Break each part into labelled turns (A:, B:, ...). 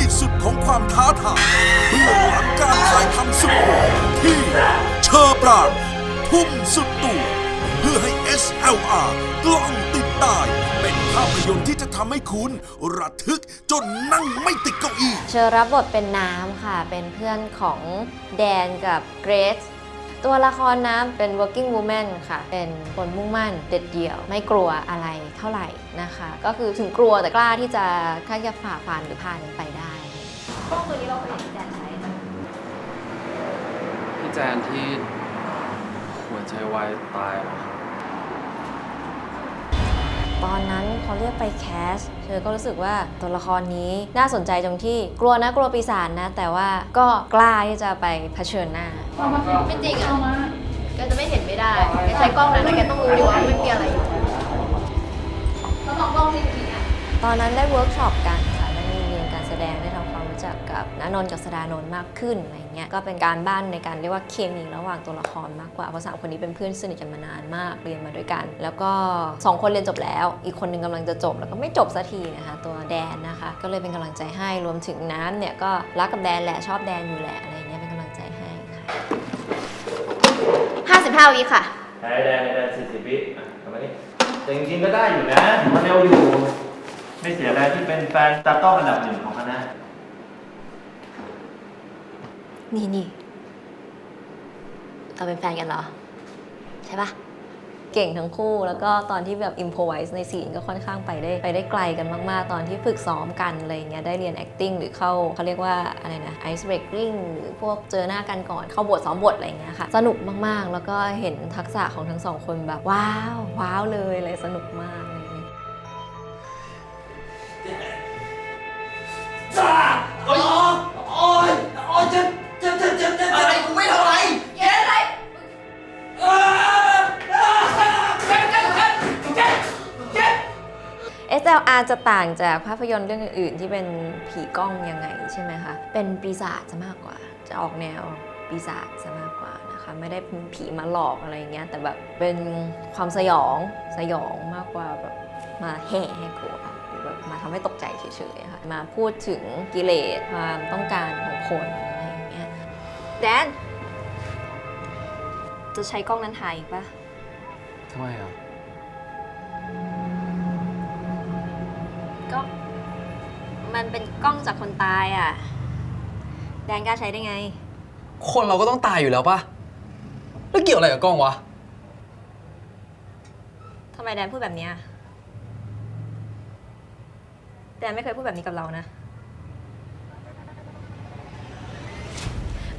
A: ที่สุดของความท้าทายเบื้องหลังการถ่ายทำสุดโหดที่เชอปราดทุ่มสุดตัวเพื่อให้ SLR กล้องติดตาย เป็นภาพยนตร์ที่จะทำให้คุณระทึกจนนั่งไม่ติดเก้าอี้
B: เชอรับบทเป็นน้ำค่ะ เป็นเพื่อนของแดนกับเกรซ ตัวละครน้ำเป็น working woman ค่ะ เป็นคนมุ่งมั่นเด็ดเดี่ยว ไม่กลัวอะไรเท่าไหร่นะคะ ก็คือถึงกลัวแต่กล้าที่จะค่าจะฝ่าฟันหรือผ่านมันไปได้กล้องตัวนี้เราเคยเห็นแดนใช้
C: พี่แจนที่หัวใจวายตายเหรอ
B: ตอนนั้นเขาเรียกไปแคส เธอก็รู้สึกว่าตัวละครนี้น่าสนใจตรงที่กลัวนะกลัวปีศาจนะ แต่ว่าก็กล้าที่จะไปเผชิญหน้า
D: ไม่จริงอะแกจะไม่เห็นไม่ได้แกใช้กล้องนั้นนะแกต้องรู้ดีว่าไม่มีอะไรอยู่แล้วมองกล้องที่ดีอะ
B: ตอนนั้นได้เวิร์กช็อปกัน นนท์กับสดานนท์มากขึ้นอะไรเงี้ยก็เป็นการบ้านในการเรียกว่าเคมีระหว่างตัวละครมากกว่าเพราะสามคนนี้เป็นเพื่อนสนิทกันมานานมากเรียนมาด้วยกัน แล้วก็สองคนเรียนจบแล้ว อีกคนหนึงกำลังจะจบแล้วก็ไม่จบสักทีนะคะตัวแดนนะคะ ก็เลยเป็นกำลังใจให้รวมถึงน้ำเนี่ยก็รักกับแดนแหละชอบแดนอยู่แหละอะไรเงี้ยเป็นกำลังใจให้ค่ะ
D: 55วิค่ะ
E: ใช้แดนในแดนสี่สิบวิอะทำมานี่แต่จริงๆก็ได้อยู่นะมันเร็วอยู่ไม่เสียแรงที่เป็นแฟนตากล้องอันดับหนึ่งของคณะ
B: นี่นี่เราเป็นแฟนกันเหรอ ใช่ปะเก่งทั้งคู่ แล้วก็ตอนที่แบบอิมพอไวส์ในซีนก็ค่อนข้างไปได้ ไปได้ไกลกันมากๆ ตอนที่ฝึกซ้อมกันอะไรเงี้ยได้เรียน acting หรือเข้าเขาเรียกว่าอะไรนะ ice breaking หรือพวกเจอหน้ากันก่อนเข้าบทซ้อมบทอะไรเงี้ยค่ะ สนุกมากๆ แล้วก็เห็นทักษะของทั้งสองคนแบบว้าวว้าวเลยอะไรสนุกมากเงี้ย SLR จะต่างจากภาพยนตร์เรื่องอื่น ๆ ที่เป็นผีกล้องยังไงใช่ไหมคะ เป็นปีศาจจะมากกว่า จะออกแนวปีศาจจะมากกว่านะคะ ไม่ได้เป็นผีมาหลอกอะไรเงี้ย แต่แบบเป็นความสยองสยองมากกว่าแบบมาแห่ให้กลัวหรือแบบมาทำให้ตกใจเฉยๆค่ะมาพูดถึงกิเลสความต้องการของคนอะไรอย่างเงี้ยแดน จะใช้กล้องนั้นถ่ายอีกปะ
C: ทำไมอะ
B: มันเป็นกล้องจากคนตายอะ แดนกล้าใช้ได้ไง
F: คนเราก็ต้องตายอยู่แล้วป่ะ แล้วเกี่ยวอะไรกับกล้องวะ
B: ทำไมแดนพูดแบบเนี้ยแดนไม่เคยพูดแบบนี้กับเรานะ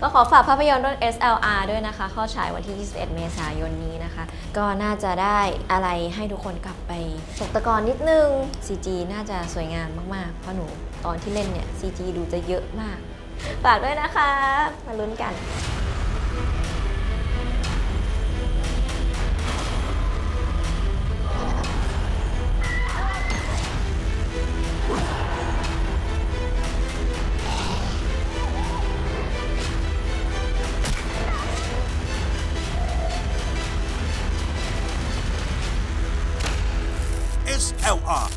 B: ก็ขอฝากภาพยนตร์เรื่อง SLR ด้วยนะคะ เข้าฉายวันที่ 21 เมษายนนี้นะคะ ก็น่าจะได้อะไรให้ทุกคนกลับไปตกตะกอนนิดนึง CG น่าจะสวยงามมาก ๆ เพราะหนู ตอนที่เล่นเนี่ย CG ดูจะเยอะมาก ฝากด้วยนะคะ มาลุ้นกัน
A: SLR